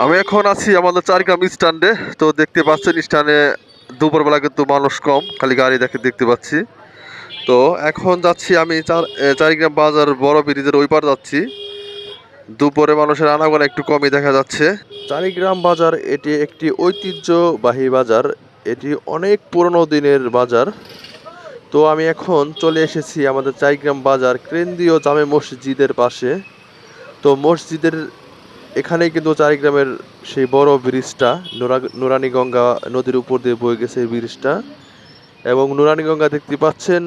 আমি এখন আছি আমাদের চারগ্রাম স্ট্যান্ডে। তো দেখতে পাচ্ছেন, স্ট্যান্ডে দুপুরবেলা কিন্তু মানুষ কম, খালি গাড়ি দেখে দেখতে পাচ্ছি। তো এখন যাচ্ছি আমি চার চারিগ্রাম বাজার বড় ব্রিজের ওই পার যাচ্ছি। দুপুরে মানুষের আনাগোনা একটু কমই দেখা যাচ্ছে। চারিগ্রাম বাজার এটি একটি ঐতিহ্যবাহী বাজার। এটি অনেক পুরনো দিনের বাজার। তো আমি এখন চলে এসেছি আমাদের চারিগ্রাম বাজার কেন্দ্রীয় জামে মসজিদের পাশে। তো মসজিদের এখানেই কিন্তু চারিগ্রামের সেই বড় ব্রিজটা, নুরা নুরানি গঙ্গা নদীর উপর দিয়ে বয়ে গেছে এই ব্রিজটা। এবং নুরানি গঙ্গা দেখতে পাচ্ছেন,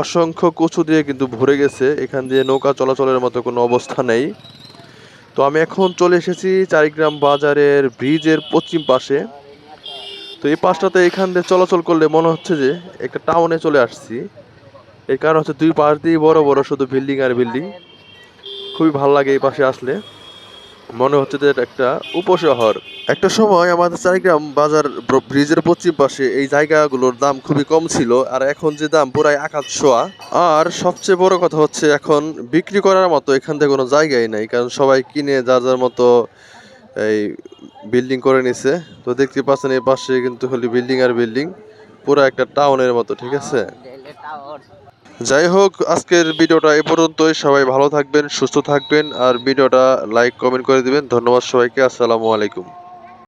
অসংখ্য কচু দিয়ে কিন্তু ভরে গেছে। এখান দিয়ে নৌকা চলাচলের মতো কোনো অবস্থা নেই। তো আমি এখন চলে এসেছি চারিগ্রাম বাজারের ব্রিজের পশ্চিম পাশে। তো এই পাশটাতে এখান দিয়ে চলাচল করলে মনে হচ্ছে যে একটা টাউনে চলে আসছি। এর কারণ হচ্ছে দুই পাশ দিয়ে বড় বড় শুধু বিল্ডিং আর বিল্ডিং। খুবই ভালো লাগে এই পাশে আসলে। মনে হচ্ছে যে একটা উপশহর। একটা সময় আমাদের চারিগ্রাম বাজার ব্রিজের পশ্চিম পাশে এই জায়গাগুলোর দাম খুবই কম ছিল, আর এখন যে দাম পুরাই আকাশ ছোঁয়া। আর সবচেয়ে বড় কথা হচ্ছে এখন বিক্রি করার মতো এখান থেকে কোনো জায়গাই নাই, কারণ সবাই কিনে যার যার মতো এই বিল্ডিং করে নিছে। তো দেখতে পাচ্ছেন এই পাশে কিন্তু খালি বিল্ডিং আর বিল্ডিং, পুরো একটা টাউনের মতো, ঠিক আছে? যাই হোক, আজকের ভিডিওটা এ পর্যন্তই। সবাই ভালো থাকবেন, সুস্থ থাকবেন, আর ভিডিওটা লাইক কমেন্ট করে দিবেন। ধন্যবাদ সবাইকে, আসসালামু আলাইকুম।